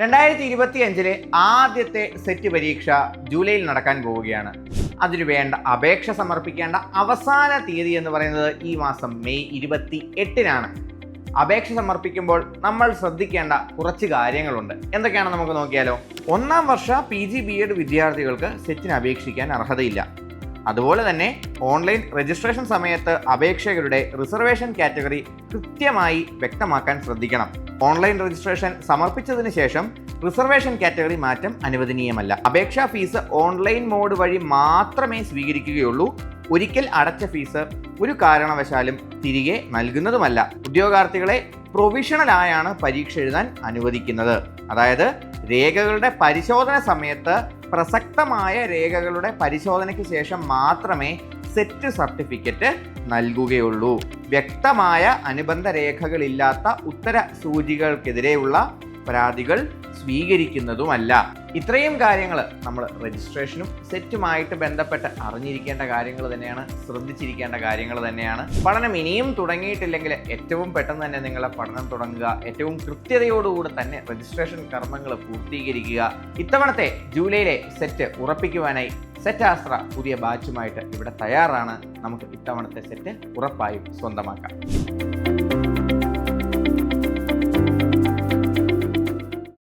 രണ്ടായിരത്തി ഇരുപത്തി അഞ്ചിലെ ആദ്യത്തെ സെറ്റ് പരീക്ഷ ജൂലൈയിൽ നടക്കാൻ പോവുകയാണ്. അതിനു വേണ്ട അപേക്ഷ സമർപ്പിക്കേണ്ട അവസാന തീയതി എന്ന് പറയുന്നത് ഈ മാസം മെയ് ഇരുപത്തി എട്ടിനാണ് അപേക്ഷ സമർപ്പിക്കുമ്പോൾ നമ്മൾ ശ്രദ്ധിക്കേണ്ട കുറച്ച് കാര്യങ്ങളുണ്ട്. എന്തൊക്കെയാണ് നമുക്ക് നോക്കിയാലോ? ഒന്നാം വർഷ പി ജി ബി എഡ് വിദ്യാർത്ഥികൾക്ക് സെറ്റിന് അപേക്ഷിക്കാൻ അർഹതയില്ല. അതുപോലെ തന്നെ ഓൺലൈൻ രജിസ്ട്രേഷൻ സമയത്ത് അപേക്ഷകരുടെ റിസർവേഷൻ കാറ്റഗറി കൃത്യമായി വ്യക്തമാക്കാൻ ശ്രദ്ധിക്കണം. ഓൺലൈൻ രജിസ്ട്രേഷൻ സമർപ്പിച്ചതിന് ശേഷം റിസർവേഷൻ കാറ്റഗറി മാറ്റം അനുവദനീയമല്ല. അപേക്ഷാ ഫീസ് ഓൺലൈൻ മോഡ് വഴി മാത്രമേ സ്വീകരിക്കുകയുള്ളൂ. ഒരിക്കൽ അടച്ച ഫീസ് ഒരു കാരണവശാലും തിരികെ നൽകുന്നതുമല്ല. ഉദ്യോഗാർത്ഥികളെ പ്രൊവിഷണലായാണ് പരീക്ഷ എഴുതാൻ അനുവദിക്കുന്നത്. അതായത് രേഖകളുടെ പരിശോധന സമയത്ത് പ്രസക്തമായ രേഖകളുടെ പരിശോധനയ്ക്ക് ശേഷം മാത്രമേ സെറ്റ് സർട്ടിഫിക്കറ്റ് നൽകുകയുള്ളൂ. വ്യക്തമായ അനുബന്ധ രേഖകളില്ലാത്ത ഉത്തര സൂചികൾക്കെതിരെയുള്ള പരാതികൾ സ്വീകരിക്കുന്നതുമല്ല. ഇത്രയും കാര്യങ്ങൾ നമ്മൾ രജിസ്ട്രേഷനും സെറ്റുമായിട്ട് ബന്ധപ്പെട്ട് അറിഞ്ഞിരിക്കേണ്ട കാര്യങ്ങൾ തന്നെയാണ് ശ്രദ്ധിച്ചിരിക്കേണ്ട കാര്യങ്ങൾ തന്നെയാണ്. പഠനം ഇനിയും തുടങ്ങിയിട്ടില്ലെങ്കിൽ ഏറ്റവും പെട്ടെന്ന് തന്നെ നിങ്ങളെ പഠനം തുടങ്ങുക. ഏറ്റവും കൃത്യതയോടുകൂടി തന്നെ രജിസ്ട്രേഷൻ കർമ്മങ്ങൾ പൂർത്തീകരിക്കുക. ഇത്തവണത്തെ ജൂലൈയിലെ സെറ്റ് ഉറപ്പിക്കുവാനായി സെറ്റ് ആസ്ത്ര പുതിയ ബാച്ചുമായിട്ട് ഇവിടെ തയ്യാറാണ്. നമുക്ക് ഇത്തവണത്തെ സെറ്റ് ഉറപ്പായും സ്വന്തമാക്കാം.